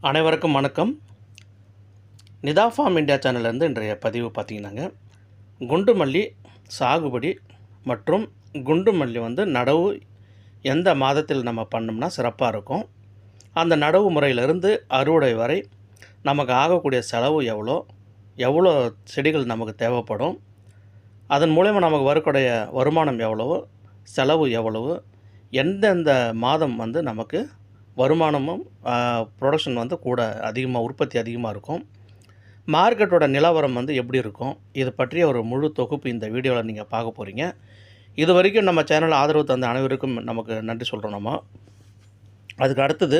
அனைவருக்கும் வணக்கம். Nita form India சேனல்லேருந்து இன்றைய பதிவு பார்த்தீங்கன்னாங்க குண்டு மல்லி சாகுபடி மற்றும் குண்டு மல்லி வந்து நடவு எந்த மாதத்தில் நம்ம பண்ணோம்னா சிறப்பாக இருக்கும். அந்த நடவு முறையிலிருந்து அறுவடை வரை நமக்கு ஆகக்கூடிய செலவு எவ்வளோ எவ்வளோ செடிகள் நமக்கு தேவைப்படும் அதன் மூலயமா நமக்கு வரக்கூடிய வருமானம் எவ்வளவு செலவு எவ்வளவு எந்தெந்த மாதம் வந்து நமக்கு வருமானமும் ப்ரொடக்ஷன் வந்து கூட அதிகமாக உற்பத்தி அதிகமாக இருக்கும். மார்க்கெட்டோட நிலவரம் வந்து எப்படி இருக்கும்? இது பற்றிய ஒரு முழு தொகுப்பு இந்த வீடியோவில் நீங்கள் பார்க்க போகிறீங்க இது வரைக்கும் நம்ம சேனல் ஆதரவு தந்த அனைவருக்கும் நமக்கு நன்றி சொல்கிறோம் நம்ம. அதுக்கு அடுத்தது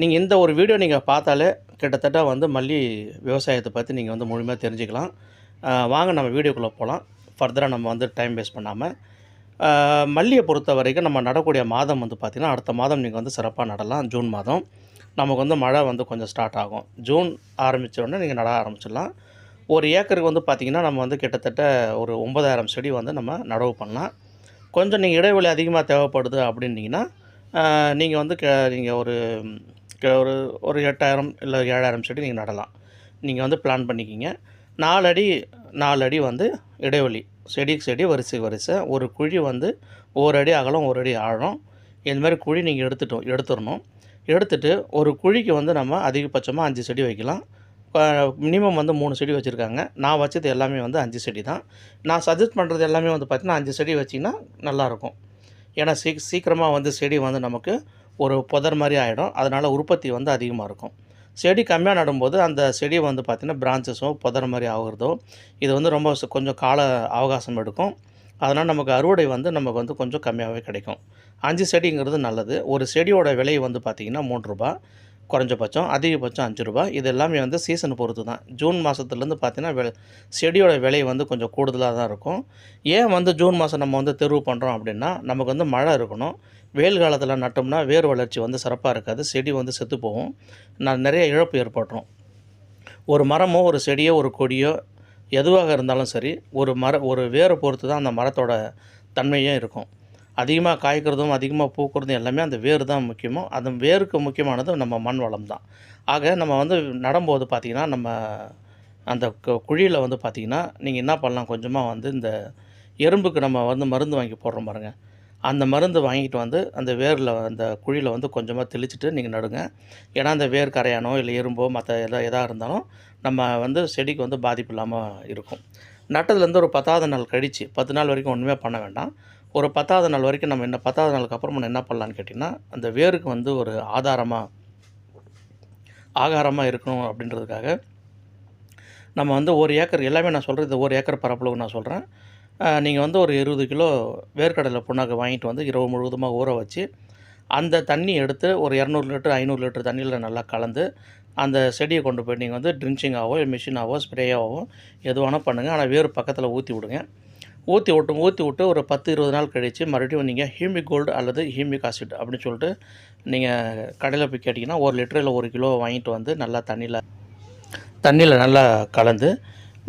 நீங்கள் இந்த ஒரு வீடியோ நீங்கள் பார்த்தாலே கிட்டத்தட்ட வந்து மல்லி விவசாயத்தை பற்றி நீங்கள் வந்து முழுமையாக தெரிஞ்சுக்கலாம். வாங்க நம்ம வீடியோக்குள்ளே போகலாம் ஃபர்தராக நம்ம வந்து டைம் வேஸ்ட் பண்ணாமல் மல்லியை பொறுத்த வரைக்கும் நம்ம நடக்கூடிய மாதம் வந்து பார்த்திங்கன்னா அடுத்த மாதம் நீங்கள் வந்து சிறப்பாக நடலாம். ஜூன் மாதம் நமக்கு வந்து மழை வந்து கொஞ்சம் ஸ்டார்ட் ஆகும். ஜூன் ஆரம்பித்த உடனே நீங்கள் நட ஆரம்பிச்சிடலாம். ஒரு ஏக்கருக்கு வந்து பார்த்திங்கன்னா நம்ம வந்து கிட்டத்தட்ட ஒரு ஒன்பதாயிரம் செடி வந்து நம்ம நடவு பண்ணலாம். கொஞ்சம் நீங்கள் இடைவெளி அதிகமாக தேவைப்படுது அப்படின்னீங்கன்னா நீங்கள் வந்து கே நீங்கள் ஒரு ஒரு ஒரு எட்டாயிரம் இல்லை ஏழாயிரம் செடி நீங்கள் நடலாம். நீங்கள் வந்து பிளான் பண்ணிக்கிங்க. நாலு அடி நாலு அடி வந்து இடைவெளி. செடிக்கு செடி வரிசை வரிசை. ஒரு குழி வந்து ஒரு அடி அகலம் ஒரு அடி ஆழம். இந்த மாதிரி குழி நீங்கள் எடுத்துட்டோம் எடுத்துடணும். எடுத்துட்டு ஒரு குழிக்கு வந்து நம்ம அதிகபட்சமாக அஞ்சு செடி வைக்கலாம். மினிமம் வந்து மூணு செடி வச்சுருக்காங்க. நான் வச்சது எல்லாமே வந்து அஞ்சு செடி தான். நான் சஜஸ்ட் பண்ணுறது எல்லாமே வந்து பார்த்திங்கன்னா அஞ்சு செடி வச்சிங்கன்னா நல்லாயிருக்கும் ஏன்னா சீக் சீக்கிரமாக வந்து செடி வந்து நமக்கு ஒரு புதர் மாதிரி ஆகிடும் அதனால் உற்பத்தி வந்து அதிகமாக இருக்கும். செடி கம்மியாக நடும்போது அந்த செடி வந்து பார்த்திங்கன்னா பிரான்ச்சஸும் புதற மாதிரி ஆகுறதோ இது வந்து ரொம்ப கொஞ்சம் கால அவகாசம் எடுக்கும். அதனால் நமக்கு அறுவடை வந்து நமக்கு வந்து கொஞ்சம் கம்மியாகவே கிடைக்கும். அஞ்சு செடிங்கிறது நல்லது. ஒரு செடியோட விலை வந்து பார்த்திங்கன்னா மூன்று ரூபாய் குறைஞ்சபட்சம் அதிகபட்சம் அஞ்சு ரூபாய் இது எல்லாமே வந்து சீசனை பொறுத்து தான். ஜூன் மாதத்துலேருந்து பார்த்தீங்கன்னா வெ செடியோட விலை வந்து கொஞ்சம் கூடுதலாக தான் இருக்கும். ஏன் வந்து ஜூன் மாதம் நம்ம வந்து தெருவு பண்ணுறோம் அப்படின்னா நமக்கு வந்து மழை இருக்கணும். வெயில் காலத்தில் நட்டோம்னா வேர் வளர்ச்சி வந்து சிறப்பாக இருக்காது. செடி வந்து செத்து போகும். நான் நிறைய இழப்பு ஏற்பட்டுரும். ஒரு மரமோ ஒரு செடியோ ஒரு கொடியோ எதுவாக இருந்தாலும் சரி ஒரு மர ஒரு வேரை பொறுத்து தான் அந்த மரத்தோட தன்மையும் இருக்கும். அதிகமாக காய்க்கிறதும் அதிகமாக பூக்கிறதும் எல்லாமே அந்த வேர் தான் முக்கியமோ அந்த வேருக்கு முக்கியமானது நம்ம மண் வளம் தான். ஆக நம்ம வந்து நடும்போது பார்த்திங்கன்னா நம்ம அந்த கு- குழியில் வந்து பார்த்திங்கன்னா நீங்கள் என்ன பண்ணலாம்? கொஞ்சமாக வந்து இந்த எறும்புக்கு நம்ம வந்து மருந்து வாங்கி போடுறோம் பாருங்கள் அந்த மருந்து வாங்கிட்டு வந்து அந்த வேரில் அந்த குழியில் வந்து கொஞ்சமாக தெளிச்சுட்டு நீங்கள் நடுங்க. ஏன்னா அந்த வேர் கரையானோ இல்லை எறும்போ மற்ற எதா எதாக இருந்தாலும் நம்ம வந்து செடிக்கு வந்து பாதிப்பு இல்லாமல் இருக்கும். நட்டதுலேருந்து ஒரு பத்தாவது நாள் கழித்து பத்து நாள் வரைக்கும் ஒன்றுமே பண்ண வேண்டாம். ஒரு பத்தாவது நாள் வரைக்கும் நம்ம என்ன பத்தாவது நாளுக்கு அப்புறம் நம்ம என்ன பண்ணலான்னு கேட்டிங்கன்னா அந்த வேருக்கு வந்து ஒரு ஆதாரமாக ஆகாரமாக இருக்கணும் அப்படின்றதுக்காக நம்ம வந்து ஒரு ஏக்கர் எல்லாமே நான் சொல்கிறது ஒரு ஏக்கர் பரப்பளவு நான் சொல்கிறேன் நீங்கள் வந்து ஒரு இருபது கிலோ வேர்க்கடலை புண்ணாக்கு வாங்கிட்டு வந்து இரவு முழுவதுமாக ஊற வச்சு அந்த தண்ணி எடுத்து ஒரு இரநூறு லிட்டர் ஐநூறு லிட்டர் தண்ணியில் நல்லா கலந்து அந்த செடியை கொண்டு போய் நீங்கள் வந்து ட்ரின்ச்சிங்காவோ மிஷினாகவோ ஸ்ப்ரேயாவோ எது வேணால் பண்ணுங்கள் ஆனால் வேறு பக்கத்தில் ஊற்றி விடுங்க. ஊற்றி விட்டு ஊற்றி விட்டு ஒரு பத்து இருபது நாள் கழித்து மறுபடியும் நீங்கள் ஹியூமிக் கோல்டு அல்லது ஹியூமிக் ஆசிட் அப்படின்னு சொல்லிட்டு நீங்கள் கடையில் போய் கேட்டிங்கன்னா ஒரு லிட்டரில் இல்லை ஒரு கிலோ வாங்கிட்டு வந்து நல்லா தண்ணியில் தண்ணியில் நல்லா கலந்து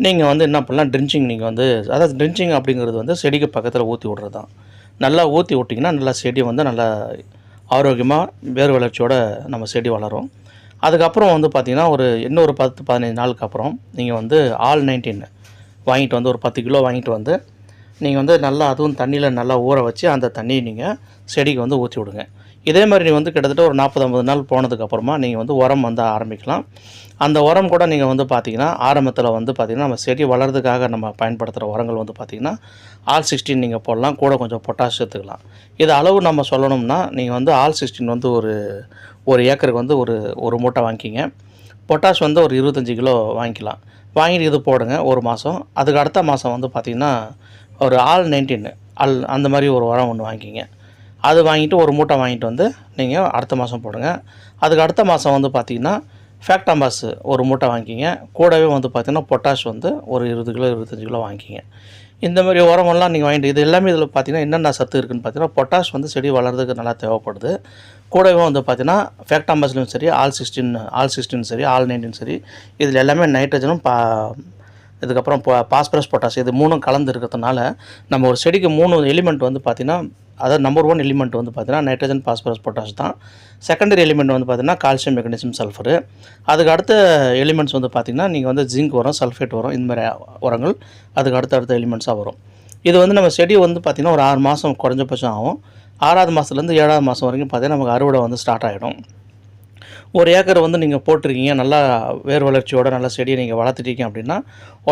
நீங்கள் வந்து என்ன பண்ணலாம்? ட்ரின்ச்சிங் நீங்கள் வந்து அதாவது ட்ரின்ச்சிங் அப்படிங்கிறது வந்து செடிக்கு பக்கத்தில் ஊற்றி விட்றது தான் நல்லா ஊற்றி விட்டிங்கன்னா நல்லா செடி வந்து நல்லா ஆரோக்கியமாக வேர் வளர்ச்சியோடு நம்ம செடி வளரும். அதுக்கப்புறம் வந்து பார்த்திங்கன்னா ஒரு இன்னொரு பத்து பதினஞ்சு நாளுக்கு அப்புறம் நீங்கள் வந்து ஆல் நைன்டீன் வாங்கிட்டு வந்து ஒரு பத்து கிலோ வாங்கிட்டு வந்து நீங்கள் வந்து நல்லா அதுவும் தண்ணியில் நல்லா ஊற வச்சு அந்த தண்ணியை நீங்கள் செடிக்கு வந்து ஊற்றி விடுங்க. இதே மாதிரி நீ வந்து கிட்டத்தட்ட ஒரு நாற்பது ஐம்பது நாள் போனதுக்கப்புறமா நீங்கள் வந்து உரம் வந்து ஆரம்பிக்கலாம். அந்த உரம் கூட நீங்கள் வந்து பார்த்தீங்கன்னா ஆரம்பத்தில் வந்து பார்த்திங்கன்னா நம்ம செடி வளர்றதுக்காக நம்ம பயன்படுத்துகிற உரங்கள் வந்து பார்த்திங்கன்னா ஆல் சிக்ஸ்டீன் நீங்கள் போடலாம். கூட கொஞ்சம் பொட்டாஷ் சேர்த்துக்கலாம். இது அளவு நம்ம சொல்லணும்னா நீங்கள் வந்து ஆல் சிக்ஸ்டீன் வந்து ஒரு ஒரு ஏக்கருக்கு வந்து ஒரு ஒரு மூட்டை வாங்கிக்கிங்க. பொட்டாஷ் வந்து ஒரு இருபத்தஞ்சி கிலோ வாங்கிக்கலாம். வாங்கிட்டு இது போடுங்க ஒரு மாதம் அதுக்கு அடுத்த மாதம் வந்து பார்த்திங்கன்னா ஒரு ஆல் நைன்டீன் அல் அந்த மாதிரி ஒரு உரம் ஒன்று வாங்கிக்கிங்க. அது வாங்கிட்டு ஒரு மூட்டை வாங்கிட்டு வந்து நீங்கள் அடுத்த மாதம் போடுங்க. அதுக்கு அடுத்த மாதம் வந்து பார்த்திங்கன்னா ஃபேக்டாம்பாஸ் ஒரு மூட்டை வாங்கிக்கிங்க. கூடவே வந்து பார்த்திங்கன்னா பொட்டாஷ் வந்து ஒரு இருபது கிலோ இருபத்தஞ்சி கிலோ வாங்கிக்கிங்க. இந்த மாதிரி உரமெல்லாம் நீங்கள் வாங்கிட்டு இது எல்லாமே இதில் பார்த்தீங்கன்னா என்னென்ன சத்து இருக்குன்னு பார்த்தீங்கன்னா பொட்டாஷ் வந்து செடி வளர்றதுக்கு நல்லா தேவைப்படுது. கூடவே வந்து பார்த்திங்கன்னா ஃபேக்டாம்பாஸ்லையும் சரி ஆல் சிக்ஸ்டீன் ஆல் சிக்ஸ்டின் சரி ஆல் நைன்டீன் சரி இதில் எல்லாமே நைட்ரஜனும் பா இதுக்கப்புறம் பாஸ்பரஸ் பொட்டாஷ் இது மூணும் கலந்து இருக்கிறதுனால நம்ம ஒரு செடிக்கு மூணு எலிமெண்ட் வந்து பார்த்திங்கன்னா அதாவது நம்பர் ஒன் எலிமெண்ட் வந்து பார்த்தீங்கன்னா நைட்ரஜன் பாஸ்பரஸ் பொட்டாஷ் தான். செகண்டரி எலிமெண்ட் வந்து பார்த்தீங்கன்னா கால்சியம் மெக்னீசியம் சல்ஃபரு அதுக்கு அடுத்த எலிமெண்ட்ஸ் வந்து பார்த்திங்கன்னா நீங்கள் வந்து ஜிங்க் வரும் சல்ஃபேட் வரும் இந்த மாதிரி உரங்கள். அதுக்கு அடுத்த அடுத்த எலிமெண்ட்ஸாக வரும். இது வந்து நம்ம செடி வந்து பார்த்திங்கன்னா ஒரு ஆறு மாதம் குறைஞ்சபட்சம் ஆகும். ஆறாவது மாதத்துலேருந்து ஏழாவது மாதம் வரைக்கும் பார்த்தீங்கன்னா நமக்கு அறுவடை வந்து ஸ்டார்ட் ஆகிடும் ஒரு ஏக்கர் வந்து நீங்கள் போட்டிருக்கீங்க நல்லா வேர் வளர்ச்சியோட நல்ல செடியை நீங்கள் வளர்த்துட்டீங்க அப்படின்னா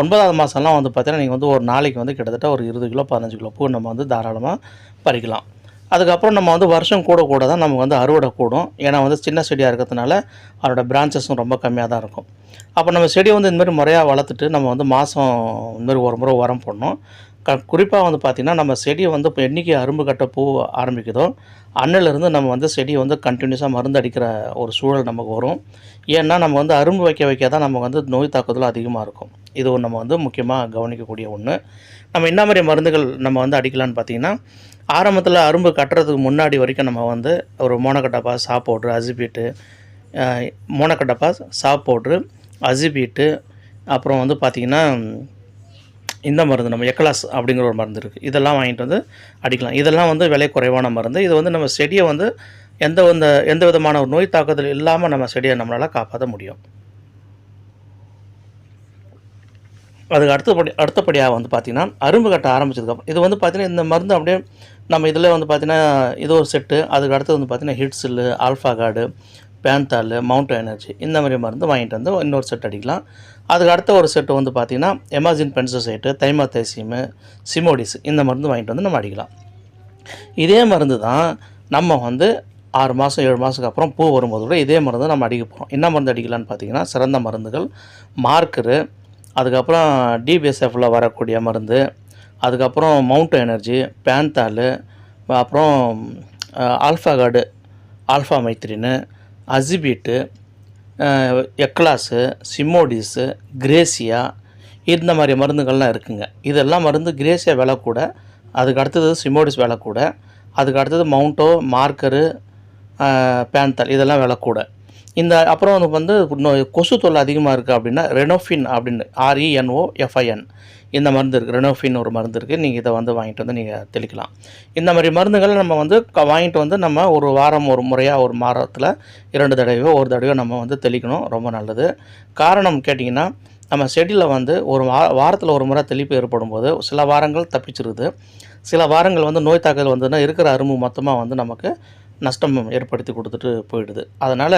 ஒன்பதாவது மாதம்லாம் வந்து பார்த்தீங்கன்னா நீங்கள் வந்து ஒரு நாளைக்கு வந்து கிட்டத்தட்ட ஒரு இருபது கிலோ பதினஞ்சு கிலோ பூ நம்ம வந்து தாராளமாக பறிக்கலாம். அதுக்கப்புறம் நம்ம வந்து வருஷம் கூட கூட தான் நமக்கு வந்து அறுவடை கூடும். ஏன்னா வந்து சின்ன செடியாக இருக்கிறதுனால அதோடய பிரான்ச்சஸும் ரொம்ப கம்மியாக தான் இருக்கும். அப்போ நம்ம செடியை வந்து இந்தமாதிரி முறையாக வளர்த்துட்டு நம்ம வந்து மாதம் இந்தமாதிரி ஒரு முறை உரம் போடணும். க குறிப்பாக வந்து பார்த்திங்கன்னா நம்ம செடியை வந்து இப்போ என்றைக்கு அரும்பு கட்ட பூ ஆரம்பிக்குதோ அன்னிலிருந்து நம்ம வந்து செடியை வந்து கண்டினியூஸாக மருந்து அடிக்கிற ஒரு சூழல் நமக்கு வரும். ஏன்னா நம்ம வந்து அரும்பு வைக்க வைக்க தான் நமக்கு வந்து நோய் தாக்குதல் அதிகமாக இருக்கும். இது நம்ம வந்து முக்கியமாக கவனிக்கக்கூடிய ஒன்று நம்ம என்ன மாதிரி மருந்துகள் நம்ம வந்து அடிக்கலாம்னு பார்த்தீங்கன்னா ஆரம்பத்தில் அரும்பு கட்டுறதுக்கு முன்னாடி வரைக்கும் நம்ம வந்து ஒரு மோனக்கட்டப்பா சா பவுட்ரு அசிபீட்டு மோனக்கட்டப்பா சா பவுட்ரு அசிபீட்டு அப்புறம் வந்து பார்த்திங்கன்னா இந்த மருந்து நம்ம எக்கலாஸ் அப்படிங்கிற ஒரு மருந்து இருக்குது இதெல்லாம் வாங்கிட்டு வந்து அடிக்கலாம். இதெல்லாம் வந்து விலை குறைவான மருந்து. இது வந்து நம்ம செடியை வந்து எந்த இந்த எந்த விதமான ஒரு நோய் தாக்குதல் இல்லாமல் நம்ம செடியை நம்மளால் காப்பாற்ற முடியும். அதுக்கு அடுத்தபடி அடுத்தபடியாக வந்து பார்த்திங்கன்னா அரும்பு கட்ட ஆரம்பிச்சதுக்கப்புறம் இது வந்து பார்த்திங்கன்னா இந்த மருந்து அப்படியே நம்ம இதில் வந்து பார்த்திங்கன்னா இது ஒரு செட்டு. அதுக்கு அடுத்தது வந்து பார்த்திங்கன்னா ஹிட்ஸில்லு ஆல்ஃபா கார்டு பேன்தாலு மவுண்ட் எனர்ஜி இந்த மாதிரி மருந்து வாங்கிட்டு வந்து இன்னொரு செட் அடிக்கலாம். அதுக்கு அடுத்த ஒரு செட்டு வந்து பார்த்திங்கன்னா எமாஜின் பென்சோசைட்டு தைமாத்தேசியமு சிமோடிஸ் இந்த மருந்து வாங்கிட்டு வந்து நம்ம அடிக்கலாம். இதே மருந்து தான் நம்ம வந்து ஆறு மாதம் ஏழு மாதத்துக்கு அப்புறம் பூ வரும்போது கூட இதே மருந்து நம்ம அடிக்க போகிறோம் என்ன மருந்து அடிக்கலான்னு பார்த்தீங்கன்னா சிறந்த மருந்துகள் மார்க்கரு அதுக்கப்புறம் டிபிஎஸ்எஃப்பில் வரக்கூடிய மருந்து அதுக்கப்புறம் மவுண்ட் எனர்ஜி பேந்தாலு அப்புறம் ஆல்ஃபா கார்டு ஆல்ஃபா மைத்ரின்னு அசிபீட்டு எக்லாஸு சிமோடிஸு கிரேசியா இந்த மாதிரி மருந்துகள்லாம் இருக்குங்க. இதெல்லாம் மருந்து கிரேசியா விலை கூட அதுக்கு அடுத்தது சிமோடிஸ் விலை கூட அதுக்கு அடுத்தது மவுண்டோ மார்க்கரு பேந்தல் இதெல்லாம் விலை கூட. இந்த அப்புறம் வந்து வந்து கொசு தொல்லை அதிகமாக இருக்குது அப்படின்னா ரெனோஃபின் அப்படின்னு ஆர்இஎன்ஓ எஃப்ஐஎன் இந்த மருந்து இருக்குது ரெனோஃபின் ஒரு மருந்து இருக்குது நீங்கள் இதை வந்து வாங்கிட்டு வந்து நீங்கள் தெளிக்கலாம். இந்த மாதிரி மருந்துகளை நம்ம வந்து க- வாங்கிட்டு வந்து நம்ம ஒரு வாரம் ஒரு முறையாக ஒரு வாரத்தில் இரண்டு தடவையோ ஒரு தடவையோ நம்ம வந்து தெளிக்கணும். ரொம்ப நல்லது. காரணம் கேட்டிங்கன்னா நம்ம செடியில் வந்து ஒரு வா வாரத்தில் ஒரு முறை தெளிப்பு ஏற்படும் போது சில வாரங்கள் தப்பிச்சிருது. சில வாரங்கள் வந்து நோய் தாக்குதல் வந்ததுன்னா இருக்கிற அரும்பு மொத்தமாக வந்து நமக்கு நஷ்டம் ஏற்படுத்தி கொடுத்துட்டு போயிடுது. அதனால்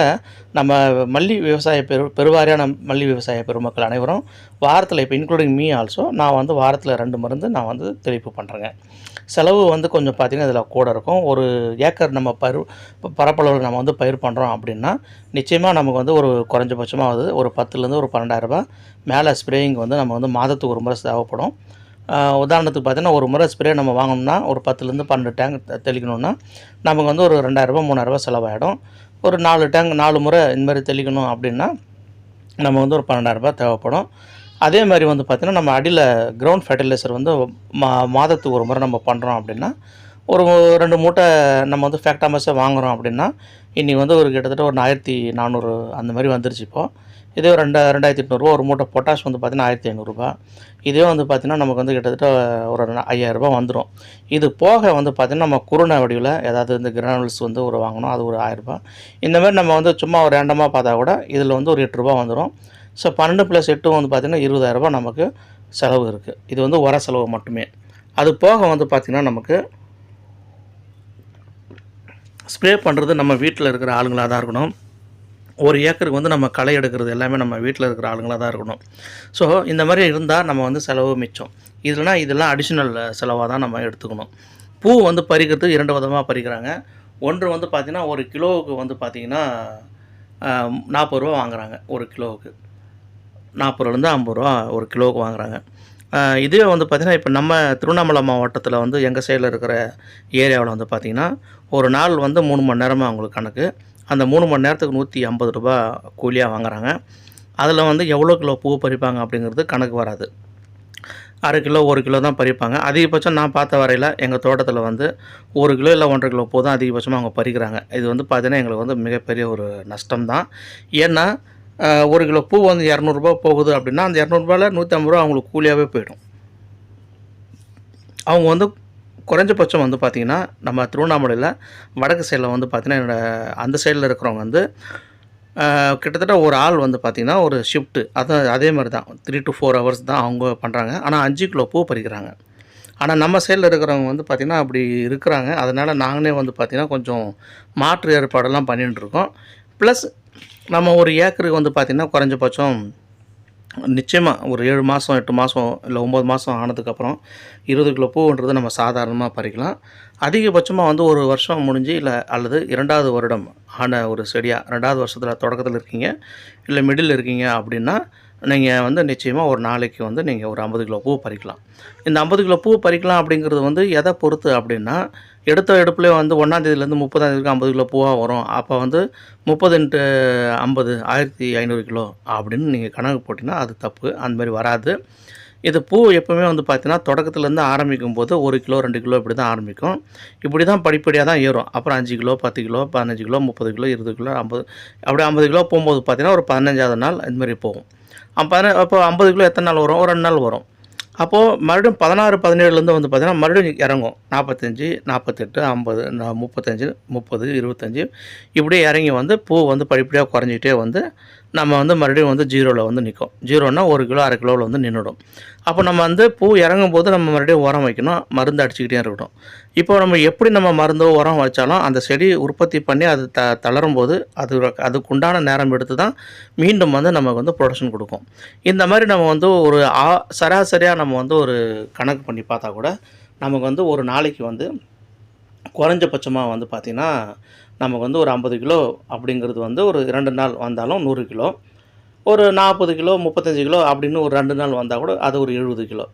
நம்ம மல்லி விவசாய பெரு பெருவாரியான மல்லி விவசாய பெருமக்கள் அனைவரும் வாரத்தில் இப்போ இன்க்ளூடிங் மீ ஆல்சோ நான் வந்து வாரத்தில் ரெண்டு மருந்து நான் வந்து தெளிப்பு பண்ணுறேங்க செலவு வந்து கொஞ்சம் பார்த்திங்கன்னா இதில் கூட இருக்கும். ஒரு ஏக்கர் நம்ம பரு பரப்பளவில் நம்ம வந்து பயிர் பண்ணுறோம் அப்படின்னா நிச்சயமாக நமக்கு வந்து ஒரு குறைஞ்சபட்சமாக வந்து ஒரு பத்துலேருந்து ஒரு பன்னெண்டாயிரரூபா மேலே ஸ்ப்ரேயிங் வந்து நம்ம வந்து மாதத்துக்கு ஒரு முறை தேவைப்படும். உதாரணத்துக்கு பார்த்தீங்கன்னா ஒரு முறை ஸ்ப்ரே நம்ம வாங்கணும்னா ஒரு பத்துலேருந்து பன்னெண்டு டேங்க் தெளிக்கணுன்னா தெளிக்கணும்னா நமக்கு வந்து ஒரு ரெண்டாயிரரூபா மூணாயிரரூபா செலவாயிடும். ஒரு நாலு டேங்க் நாலு முறை இந்த மாதிரி தெளிக்கணும் அப்படின்னா நம்ம வந்து ஒரு பன்னெண்டாயிரரூபா தேவைப்படும். அதே மாதிரி வந்து பார்த்திங்கன்னா நம்ம அடியில் கிரவுண்ட் ஃபர்டிலைசர் வந்து மா மாதத்துக்கு ஒரு முறை நம்ம பண்ணுறோம் அப்படின்னா ஒரு ரெண்டு மூட்டை நம்ம வந்து ஃபேக்டாமஸை வாங்குகிறோம் அப்படின்னா இன்றைக்கி வந்து ஒரு கிட்டத்தட்ட ஒரு ஆயிரத்தி நானூறு அந்த மாதிரி வந்துருச்சு இப்போது இதே ஒரு ரெண்டா ரெண்டாயிரத்தி எட்நூறுரூவா ஒரு மூட்டை பொட்டாஷ் வந்து பார்த்திங்கன்னா ஆயிரத்தி ஐநூறுரூபா இதே வந்து பார்த்திங்கன்னா நமக்கு வந்து கிட்டத்தட்ட ஒரு ஐயாயிரரூபா வந்துடும் இது போக வந்து பார்த்திங்கன்னா நம்ம குருணை வடிவில் ஏதாவது இந்த கிரானுல்ஸ் வந்து ஒரு வாங்கணும். அது ஒரு ஆயிரரூபா இந்தமாதிரி நம்ம வந்து சும்மா ஒரு ரேண்டமாக பார்த்தா கூட இதில் வந்து ஒரு எட்டு ரூபா வந்துடும் ஸோ பன்னெண்டு ப்ளஸ் எட்டு வந்து பார்த்திங்கன்னா இருபதாயிரரூபா நமக்கு செலவு இருக்குது இது வந்து உர செலவு மட்டுமே. அது போக வந்து பார்த்திங்கன்னா நமக்கு ஸ்ப்ரே பண்ணுறது நம்ம வீட்டில் இருக்கிற ஆளுங்களாக தான் இருக்கணும். ஒரு ஏக்கருக்கு வந்து நம்ம களை எடுக்கிறது எல்லாமே நம்ம வீட்டில் இருக்கிற ஆளுங்களாக தான் இருக்கணும். ஸோ இந்த மாதிரி இருந்தால் நம்ம வந்து செலவு மிச்சம். இதுலனா இதெல்லாம் அடிஷ்னல் செலவாக தான் நம்ம எடுத்துக்கணும். பூ வந்து பறிக்கிறதுக்கு இரண்டு விதமாக பறிக்கிறாங்க. ஒன்று வந்து பார்த்திங்கன்னா ஒரு கிலோவுக்கு வந்து பார்த்திங்கன்னா நாற்பது ரூபா வாங்குறாங்க ஒரு கிலோவுக்கு. நாற்பது ரூபாலேருந்து ஐம்பது ரூபா ஒரு கிலோவுக்கு வாங்குறாங்க. இதே இதுவே வந்து பார்த்திங்கன்னா இப்போ நம்ம திருவண்ணாமலை மாவட்டத்தில் வந்து எங்கள் சைடில் இருக்கிற ஏரியாவில் வந்து பார்த்திங்கன்னா ஒரு நாள் வந்து மூணு மணி நேரமாக அவங்களுக்கு கணக்கு. அந்த மூணு மணி நேரத்துக்கு நூற்றி ஐம்பது ரூபா கூலியாக வாங்குறாங்க. அதில் வந்து எவ்வளோ கிலோ பூ பறிப்பாங்க அப்படிங்கிறது கணக்கு வராது. அரை கிலோ ஒரு கிலோ தான் பறிப்பாங்க. அதிகபட்சம் நான் பார்த்த வரையில் எங்கள் தோட்டத்தில் வந்து ஒரு கிலோ இல்லை ஒன்றரை கிலோ பூ தான் அதிகபட்சமாக அவங்க பறிக்கிறாங்க. இது வந்து பார்த்தீங்கன்னா எங்களுக்கு வந்து மிகப்பெரிய ஒரு நஷ்டம் தான். ஏன்னா ஒரு கிலோ பூ வந்து இரநூறுபா போகுது அப்படின்னா அந்த இரநூறுபாவில் நூற்றி ஐம்பது ரூபா அவங்களுக்கு கூலியாகவே போயிடும். அவங்க வந்து குறைஞ்சபட்சம் வந்து பார்த்திங்கன்னா நம்ம திருவண்ணாமலையில் வடக்கு சைடில் வந்து பார்த்திங்கன்னா என்னோடய அந்த சைடில் இருக்கிறவங்க வந்து கிட்டத்தட்ட ஒரு ஆள் வந்து பார்த்திங்கன்னா ஒரு ஷிஃப்ட்டு அதான் அதே மாதிரி தான் த்ரீ டு ஃபோர் ஹவர்ஸ் தான் அவங்க பண்ணுறாங்க ஆனால் அஞ்சு கிலோ பூ பறிக்கிறாங்க. ஆனால் நம்ம சைடில் இருக்கிறவங்க வந்து பார்த்திங்கன்னா அப்படி இருக்கிறாங்க. அதனால் நாங்களே வந்து பார்த்திங்கன்னா கொஞ்சம் மாற்று ஏற்பாடெல்லாம் பண்ணிகிட்டு இருக்கோம். ப்ளஸ் நம்ம ஒரு ஏக்கருக்கு வந்து பார்த்திங்கன்னா குறைஞ்சபட்சம் நிச்சயமாக ஒரு ஏழு மாதம் எட்டு மாதம் இல்லை ஒம்பது மாதம் ஆனதுக்கப்புறம் இருபது கிலோ பூன்றதை நம்ம சாதாரணமாக பறிக்கலாம். அதிகபட்சமாக வந்து ஒரு வருஷம் முடிஞ்சு இல்லை அல்லது இரண்டாவது வருடம் ஆன ஒரு செடியாக ரெண்டாவது வருஷத்தில் தொடக்கத்தில் இருக்கீங்க இல்லை மிடில் இருக்கீங்க அப்படின்னா நீங்கள் வந்து நிச்சயமாக ஒரு நாளைக்கு வந்து நீங்கள் ஒரு ஐம்பது கிலோ பூ பறிக்கலாம். இந்த ஐம்பது கிலோ பூ பறிக்கலாம் அப்படிங்கிறது வந்து எதை பொறுத்து அப்படின்னா எடுத்த எடுப்புலேயே வந்து ஒன்றாந்தேதியிலேருந்து முப்பதாந்தேதிக்கு ஐம்பது கிலோ பூவாக வரும். அப்போ வந்து முப்பது இன்ட்டு ஐம்பது ஆயிரத்தி ஐநூறு கிலோ அப்படின்னு நீங்கள் கணக்கு போட்டிங்கன்னா அது தப்பு அந்த மாதிரி வராது. இது பூ எப்போவுமே வந்து பார்த்தீங்கன்னா தொடக்கத்துலேருந்து ஆரம்பிக்கும் போது ஒரு கிலோ ரெண்டு கிலோ இப்படி தான் ஆரம்பிக்கும். இப்படி தான் படிப்படியாக தான் ஏறும். அப்புறம் அஞ்சு கிலோ பத்து கிலோ பதினஞ்சு கிலோ முப்பது கிலோ இருபது கிலோ ஐம்பது அப்படி ஐம்பது கிலோ போகும்போது பார்த்தீங்கன்னா ஒரு பதினஞ்சாவது நாள் இந்த மாதிரி போகும். அப்போ அப்போ ஐம்பது கிலோ எத்தனை நாள் வரும்? ஒரு ரெண்டு நாள் வரும். அப்போது மறுபடியும் பதினாறு பதினேழுலேருந்து வந்து பார்த்திங்கன்னா மறுபடியும் இறங்கும். நாற்பத்தஞ்சு நாற்பத்தெட்டு ஐம்பது முப்பத்தஞ்சு முப்பது இருபத்தஞ்சி. இப்படியே இறங்கி வந்து பூ வந்து படிப்படியாக குறைஞ்சிக்கிட்டே வந்து நம்ம வந்து மறுபடியும் வந்து ஜீரோவில் வந்து நிற்கும் ஜீரோன்னா ஒரு கிலோ அரை கிலோவில் வந்து நின்றுடும் அப்போ நம்ம வந்து பூ இறங்கும் போது நம்ம மறுபடியும் உரம் வைக்கணும். மருந்து அடிச்சுக்கிட்டே இருக்கட்டும். இப்போ நம்ம எப்படி நம்ம மருந்தோ உரம் வச்சாலும் அந்த செடி உற்பத்தி பண்ணி அது த தளரும் போது அது அதுக்குண்டான நேரம் எடுத்து தான் மீண்டும் வந்து நமக்கு வந்து ப்ரொடக்ஷன் கொடுக்கும். இந்த மாதிரி நம்ம வந்து ஒரு ஆ சராசரியாக நம்ம வந்து ஒரு கணக்கு பண்ணி பார்த்தா கூட நமக்கு வந்து ஒரு நாளைக்கு வந்து குறைஞ்சபட்சமாக வந்து பார்த்திங்கன்னா நமக்கு வந்து ஒரு ஐம்பது கிலோ அப்படிங்கிறது வந்து ஒரு ரெண்டு நாள் வந்தாலும் நூறு கிலோ. ஒரு நாற்பது கிலோ முப்பத்தஞ்சு கிலோ அப்படின்னு ஒரு ரெண்டு நாள் வந்தால் கூட அது ஒரு எழுபது கிலோ.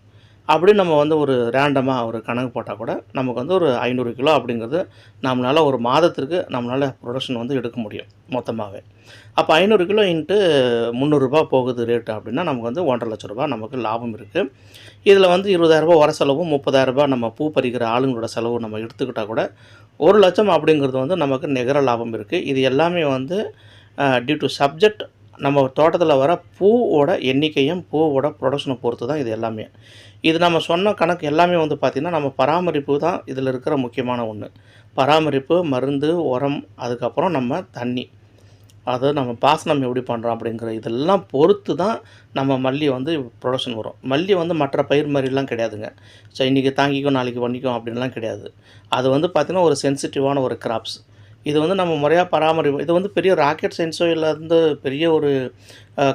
அப்படி நம்ம வந்து ஒரு ரேண்டமாக ஒரு கணக்கு போட்டால் கூட நமக்கு வந்து ஒரு ஐநூறு கிலோ அப்படிங்கிறது நம்மளால் ஒரு மாதத்திற்கு நம்மளால் ப்ரொடக்ஷன் வந்து எடுக்க முடியும் மொத்தமாகவே அப்போ ஐநூறு கிலோ இன்ட்டு முந்நூறுரூபா போகுது ரேட்டு அப்படின்னா நமக்கு வந்து ஒன்றரை லட்ச ரூபா நமக்கு லாபம் இருக்குது இதில் வந்து இருபதாயிரரூபா வர செலவும் முப்பதாயிரரூபா நம்ம பூ பறிக்கிற ஆளுங்களோட செலவு நம்ம எடுத்துக்கிட்டால் கூட ஒரு லட்சம் அப்படிங்கிறது வந்து நமக்கு நிகர லாபம் இருக்குது இது எல்லாமே வந்து டியூ டு சப்ஜெக்ட் நம்ம தோட்டத்தில் வர பூவோட எண்ணிக்கையும் பூவோட ப்ரொடக்ஷனை பொறுத்து தான் இது எல்லாமே. இது நம்ம சொன்ன கணக்கு எல்லாமே வந்து பார்த்திங்கன்னா நம்ம பராமரிப்பு தான் இதில் இருக்கிற முக்கியமான ஒன்று பராமரிப்பு மருந்து உரம் அதுக்கப்புறம் நம்ம தண்ணி. அது நம்ம பாசனம் எப்படி பண்ணுறோம் அப்படிங்கிற இதெல்லாம் பொறுத்து தான் நம்ம மல்லி வந்து ப்ரொடக்ஷன் வரும். மல்லி வந்து மற்ற பயிர் மாதிரிலாம் கிடையாதுங்க. ஸோ இன்றைக்கி தாங்கிக்கும் நாளைக்கு பண்ணிக்கும் அப்படின்லாம் கிடையாது. அது வந்து பார்த்திங்கன்னா ஒரு சென்சிட்டிவான ஒரு கிராப்ஸ் இது வந்து நம்ம முறையாக பராமரிப்பு இது வந்து பெரிய ராக்கெட் சயின்ஸோ இல்லை வந்து பெரிய ஒரு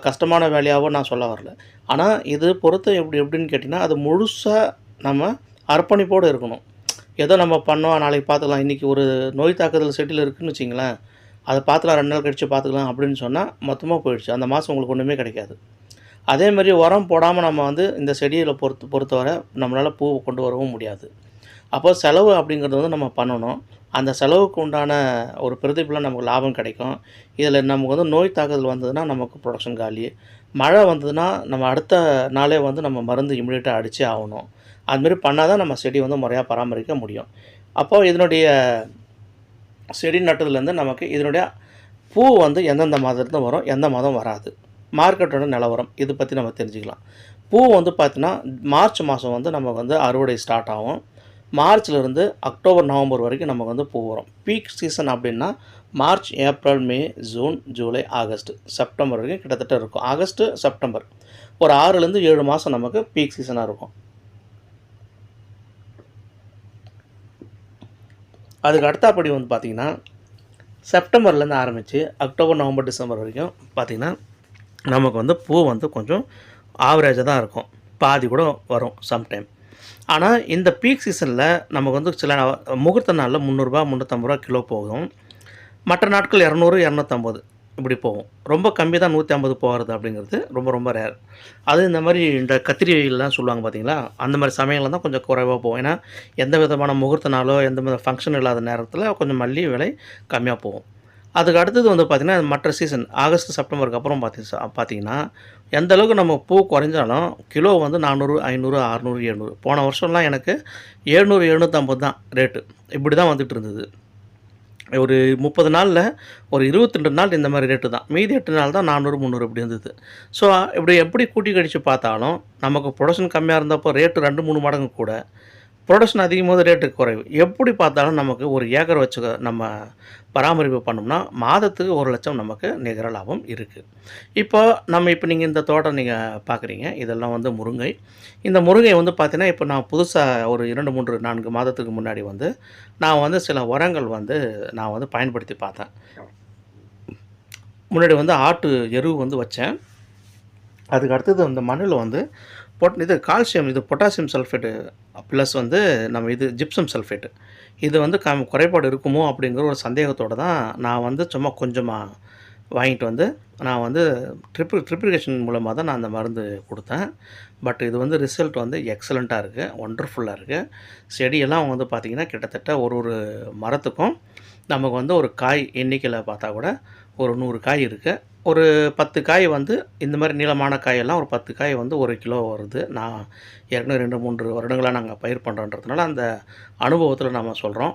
கஷ்டமான வேலையாகவோ நான் சொல்ல வரல. ஆனால் இது பொறுத்து எப்படி எப்படின்னு கேட்டிங்கன்னா அது முழுசாக நம்ம அர்ப்பணிப்போடு இருக்கணும். ஏதோ நம்ம பண்ணோம் நாளைக்கு பார்த்துக்கலாம். இன்றைக்கி ஒரு நோய் தாக்குதல் செட்டில் இருக்குதுன்னு வச்சிங்களேன். அதை பார்த்துக்கலாம் ரெண்டு நாள் கழித்து பார்த்துக்கலாம் அப்படின்னு சொன்னால் மொத்தமாக போயிடுச்சு. அந்த மாதம் உங்களுக்கு ஒன்றுமே கிடைக்காது. அதே மாதிரி உரம் போடாமல் நம்ம வந்து இந்த செடியில் பொறுத்து பொறுத்தவரை நம்மளால் பூவை கொண்டு வரவும் முடியாது. அப்போ செலவு அப்படிங்கிறது வந்து நம்ம பண்ணணும். அந்த செலவுக்கு உண்டான ஒரு பிரதிபலம் நமக்கு லாபம் கிடைக்கும். இதில் நமக்கு வந்து நோய் தாக்குதல் வந்ததுன்னா நமக்கு ப்ரொடக்ஷன் காலி. மழை வந்ததுன்னா நம்ம அடுத்த நாளே வந்து நம்ம மருந்து இம்மிடியட்டாக அடித்தே ஆகணும். அதுமாரி பண்ணால் தான் நம்ம செடி வந்து முறையாக பராமரிக்க முடியும். அப்போது இதனுடைய செடி நட்டதுலேருந்து நமக்கு இதனுடைய பூ வந்து எந்தெந்த மாதத்துலேருந்து வரும் எந்த மாதம் வராது. மார்க்கெட்டோட நிலவரம் இது பற்றி நம்ம தெரிஞ்சுக்கலாம். பூ வந்து பார்த்திங்கன்னா மார்ச் மாதம் வந்து நமக்கு வந்து அறுவடை ஸ்டார்ட் ஆகும். மார்ச்லேருந்து அக்டோபர் நவம்பர் வரைக்கும் நமக்கு வந்து பூ வரும் பீக் சீசன் அப்படின்னா March April May June July August. September வரைக்கும் கிட்டத்தட்ட இருக்கும். August September. ஒரு ஆறுலேருந்து ஏழு மாதம் நமக்கு பீக் சீசனாக இருக்கும். அதுக்கு அடுத்தபடி வந்து பார்த்திங்கன்னா செப்டம்பர்லேருந்து ஆரம்பித்து அக்டோபர் நவம்பர் டிசம்பர் வரைக்கும் பார்த்திங்கன்னா நமக்கு வந்து பூ வந்து கொஞ்சம் ஆவரேஜாக தான் இருக்கும். பாதி கூட வரும் சம்டைம் ஆனால் இந்த பீக் சீசனில் நமக்கு வந்து சில முகூர்த்த நாளில் முந்நூறுரூபா முந்நூற்றம்பது ரூபா கிலோ போகும். மற்ற நாட்கள் இரநூறு இரநூத்தம்பது இப்படி போகும். ரொம்ப கம்மி தான் நூற்றி ஐம்பது போகிறது அப்படிங்கிறது ரொம்ப ரொம்ப ரேர் அது இந்த மாதிரி இந்த கத்திரிலாம் சொல்லுவாங்க பார்த்தீங்களா அந்த மாதிரி சமயங்களில் தான் கொஞ்சம் குறைவாக போகும். ஏன்னா எந்த விதமான முகூர்த்த நாளோ எந்த வித ஃபங்க்ஷன் இல்லாத நேரத்தில் கொஞ்சம் மல்லி விலை கம்மியாக போகும். அதுக்கு அடுத்தது வந்து பார்த்திங்கன்னா மற்ற சீசன் ஆகஸ்ட் செப்டம்பருக்கு அப்புறம் பார்த்தி பார்த்தீங்கன்னா எந்த அளவுக்கு நம்ம பூ குறைஞ்சாலும் கிலோ வந்து நானூறு ஐநூறு அறநூறு எழுநூறு. போன வருஷம்லாம் எனக்கு எழுநூறு எழுநூற்றம்பது தான் ரேட்டு இப்படி தான் வந்துட்டு இருந்தது. ஒரு முப்பது நாளில் ஒரு இருபத்தி ரெண்டு நாள் இந்த மாதிரி ரேட்டு தான். மீதி எட்டு நாள் தான் நானூறு முந்நூறு இப்படி இருந்தது. ஸோ இப்படி எப்படி கூட்டி கழித்து பார்த்தாலும் நமக்கு ப்ரொடக்ஷன் கம்மியாக இருந்தப்போ ரேட்டு ரெண்டு மூணு மடங்கு கூட ப்ரொடக்ஷன் அதிகமாக ரேட்டு குறைவு. எப்படி பார்த்தாலும் நமக்கு ஒரு ஏக்கர் வச்சு நம்ம பராமரிப்பு பண்ணோம்னா மாதத்துக்கு ஒரு லட்சம் நமக்கு நிகர லாபம் இருக்குது இப்போ நம்ம இப்போ நீங்கள் இந்த தோட்டம் நீங்கள் பார்க்குறீங்க இதெல்லாம் வந்து முருங்கை. இந்த முருங்கை வந்து பார்த்தீங்கன்னா இப்போ நான் புதுசாக ஒரு இரண்டு மூன்று நான்கு மாதத்துக்கு முன்னாடி வந்து நான் வந்து சில உரங்கள் வந்து நான் வந்து பயன்படுத்தி பார்த்தேன். முன்னாடி வந்து ஆட்டு எருவு வந்து வச்சேன். அதுக்கு அடுத்தது அந்த மண்ணில் வந்து பொட் இது கால்சியம் இது பொட்டாசியம் சல்ஃபேட்டு ப்ளஸ் வந்து நம்ம இது ஜிப்சம் சல்ஃபேட்டு இது வந்து கம் குறைபாடு இருக்குமோ அப்படிங்கிற ஒரு சந்தேகத்தோடு தான் நான் வந்து சும்மா கொஞ்சமாக வாங்கிட்டு வந்து நான் வந்து ட்ரிப்பு ட்ரிப்ளிகேஷன் மூலமாக தான் நான் அந்த மருந்து கொடுத்தேன். பட் இது வந்து ரிசல்ட் வந்து எக்ஸலண்ட்டாக இருக்குது ஒண்டர்ஃபுல்லாக இருக்குது செடியெல்லாம் வந்து பார்த்திங்கன்னா கிட்டத்தட்ட ஒரு ஒரு மரத்துக்கும் நமக்கு வந்து ஒரு காய் எண்ணிக்கையில் பார்த்தா கூட ஒரு நூறு காய் இருக்குது ஒரு பத்து காய் வந்து இந்த மாதிரி நீளமான காயெல்லாம் ஒரு பத்து காய் வந்து ஒரு கிலோ வருது. நான் ஏற்கனவே ரெண்டு மூன்று வருடங்களாக நாங்கள் பயிர் பண்ணுறோன்றதுனால அந்த அனுபவத்தில் நம்ம சொல்கிறோம்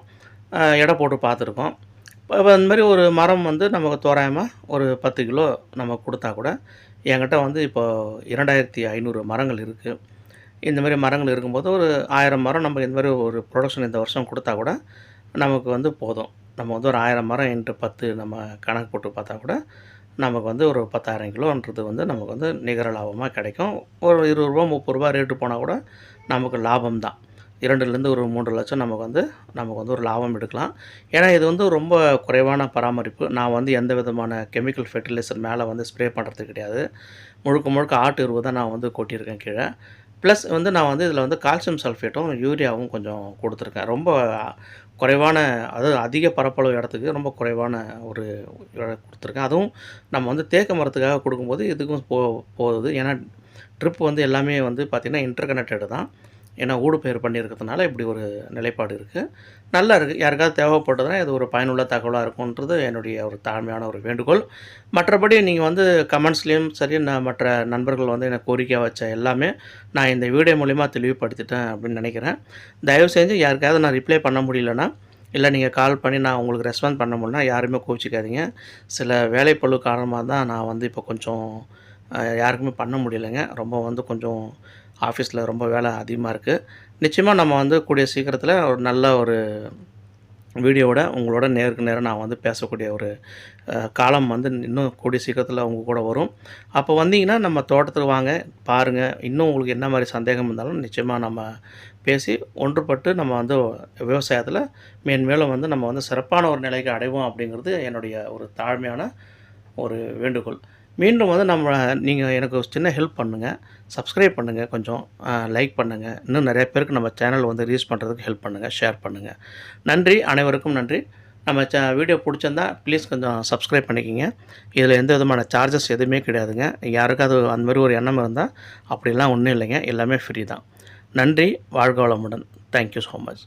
எடை போட்டு பார்த்துருக்கோம். இப்போ இந்த மாதிரி ஒரு மரம் வந்து நமக்கு தோராயமாக ஒரு பத்து கிலோ நம்ம கொடுத்தா கூட என்கிட்ட வந்து இப்போ இரண்டாயிரத்தி ஐநூறு மரங்கள் இருக்குது இந்த மாதிரி மரங்கள் இருக்கும்போது ஒரு ஆயிரம் மரம் நம்ம இந்த மாதிரி ஒரு ப்ரொடக்ஷன் இந்த வருஷம் கொடுத்தா கூட நமக்கு வந்து போதும். நம்ம வந்து ஒரு ஆயிரம் மரம் இன்ட்டு பத்து நம்ம கணக்கு போட்டு பார்த்தா கூட நமக்கு வந்து ஒரு பத்தாயிரம் கிலோன்றது வந்து நமக்கு வந்து நிகர லாபமாக கிடைக்கும். ஒரு இருபது ரூபா முப்பது ரூபா ரேட்டு போனால் கூட நமக்கு லாபம் தான். இரண்டுலேருந்து ஒரு மூன்று லட்சம் நமக்கு வந்து நமக்கு வந்து ஒரு லாபம் எடுக்கலாம். ஏன்னா இது வந்து ரொம்ப குறைவான பராமரிப்பு. நான் வந்து எந்த விதமான கெமிக்கல் ஃபெர்டிலைசர் மேலே வந்து ஸ்ப்ரே பண்ணுறது கிடையாது. முழுக்க முழுக்க ஆட்டு எருவு தான் நான் வந்து கொட்டியிருக்கேன் கீழே. ப்ளஸ் வந்து நான் வந்து இதில் வந்து கால்சியம் சல்ஃபேட்டும் யூரியாவும் கொஞ்சம் கொடுத்துருக்கேன். ரொம்ப குறைவான அதாவது அதிக பரப்பளவு இடத்துக்கு ரொம்ப குறைவான ஒரு இடம் கொடுத்துருக்கேன். அதுவும் நம்ம வந்து தேக்க மரத்துக்காக கொடுக்கும்போது இதுக்கும் போ போகுது. ஏன்னா ட்ரிப் வந்து எல்லாமே வந்து பார்த்திங்கன்னா இன்டர் கனெக்டடு தான். ஏன்னா ஊடுபயிர் பண்ணியிருக்கிறதுனால இப்படி ஒரு நிலைப்பாடு இருக்குது நல்லா இருக்குது யாருக்காவது தேவைப்பட்டதுன்னா இது ஒரு பயனுள்ள தகவலாக இருக்கும்ன்றது என்னுடைய ஒரு தாழ்மையான ஒரு வேண்டுகோள். மற்றபடி நீங்கள் வந்து கமெண்ட்ஸ்லேயும் சரி நான் மற்ற நண்பர்கள் வந்து எனக்கு கோரிக்கையாக வச்ச எல்லாமே நான் இந்த வீடியோ மூலிமா தெளிவுபடுத்திட்டேன் அப்படின்னு நினைக்கிறேன். தயவு செஞ்சு யாருக்காவது நான் ரிப்ளை பண்ண முடியலன்னா இல்லை நீங்கள் கால் பண்ணி நான் உங்களுக்கு ரெஸ்பாண்ட் பண்ண முடியலனா யாருமே கோச்சிக்காதீங்க சில வேலைப்பழு காரணமாக தான் நான் வந்து இப்போ கொஞ்சம் யாருக்குமே பண்ண முடியலைங்க. ரொம்ப வந்து கொஞ்சம் ஆஃபீஸில் ரொம்ப வேலை அதிகமாக இருக்குது நிச்சயமாக நம்ம வந்து கூடிய சீக்கிரத்தில் ஒரு நல்ல ஒரு வீடியோவோட உங்களோட நேருக்கு நேரம் நான் வந்து பேசக்கூடிய ஒரு காலம் வந்து இன்னும் கூடிய சீக்கிரத்தில் உங்கள் கூட வரும். அப்போ வந்தீங்கன்னா நம்ம தோட்டத்துக்கு வாங்க பாருங்கள் இன்னும் உங்களுக்கு என்ன மாதிரி சந்தேகம் இருந்தாலும் நிச்சயமாக நம்ம பேசி ஒன்றுபட்டு நம்ம வந்து விவசாயத்தில் மேன்மேலும் வந்து நம்ம வந்து சிறப்பான ஒரு நிலைக்கு அடைவோம் அப்படிங்கிறது என்னுடைய ஒரு தாழ்மையான ஒரு வேண்டுகோள். மீண்டும் வந்து நம்ம நீங்கள் எனக்கு ஒரு சின்ன ஹெல்ப் பண்ணுங்கள் சப்ஸ்கிரைப் பண்ணுங்கள் கொஞ்சம். லைக் பண்ணுங்கள் இன்னும் நிறைய பேருக்கு நம்ம சேனல் வந்து ரீச் பண்ணுறதுக்கு ஹெல்ப் பண்ணுங்கள் ஷேர் பண்ணுங்கள் நன்றி. அனைவருக்கும் நன்றி. நம்ம ச வீடியோ பிடிச்சிருந்தா ப்ளீஸ் கொஞ்சம் சப்ஸ்கிரைப் பண்ணிக்கிங்க. இதில் எந்த விதமான சார்ஜஸ் எதுவுமே கிடையாதுங்க. யாருக்காவது அந்த மாதிரி ஒரு எண்ணம் இருந்தால் அப்படிலாம் ஒன்றும் இல்லைங்க. எல்லாமே ஃப்ரீ தான். நன்றி. வாழ்க வளமுடன். Thank you so much